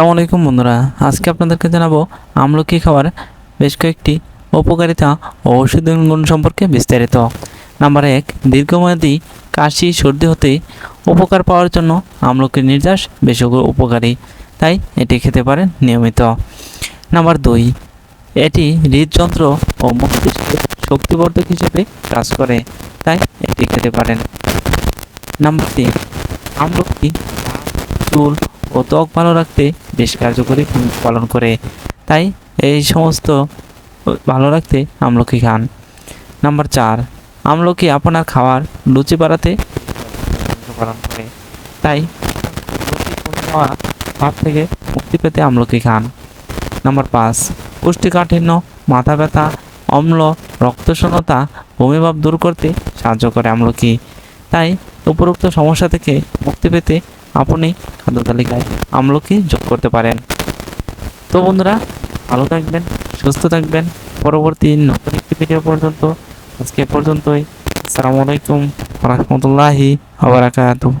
আসসালামু আলাইকুম বন্ধুরা, আজকে আপনাদেরকে জানাব আমলকি খাবার বেশ কয়েকটি উপকারিতা ও ঔষধি গুণ সম্পর্কে বিস্তারিত। নাম্বার এক, দীর্ঘমেয়াদী কাশি, সর্দি হতে উপকার পাওয়ার জন্য আমলকির নির্যাস বেশ উপ- উপকারী, তাই এটি খেতে পারেন নিয়মিত। নাম্বার দুই, এটি হৃদযন্ত্র ও মস্তিষ্কের শক্তিবর্ধক হিসেবে কাজ করে, তাই এটি খেতে পারেন। নাম্বার তিন, আমলকি চুল ও ত্বক ভালো রাখতে বেশ কার্যকরী ভূমিকা পালন করে। তাই এই সমস্ত ভালো রাখতে আমলকি খান। নাম্বার চার, আমলকি আপনার খাওয়ার লুচি বাড়াতে পালন করে। তাই যাওয়া ভাব থেকে মুক্তি পেতে আমলকি খান। নাম্বার পাঁচ, পুষ্টিকাঠিন্য, মাথা ব্যথা, অম্ল, রক্তশূন্যতা বমিভাব দূর করতে সাহায্য করে আমলকি। তাই উপরোক্ত সমস্যা থেকে মুক্তি পেতে আপনি খাদ্য তালিকায় আমলকি যোগ করতে পারেন। তো বন্ধুরা, ভালো থাকবেন, সুস্থ থাকবেন। পরবর্তী নতুন একটি ভিডিও পর্যন্ত। আজকে পর্যন্তই। আসসালামু আলাইকুম রহমতুল্লাহি আবরাকাতুহ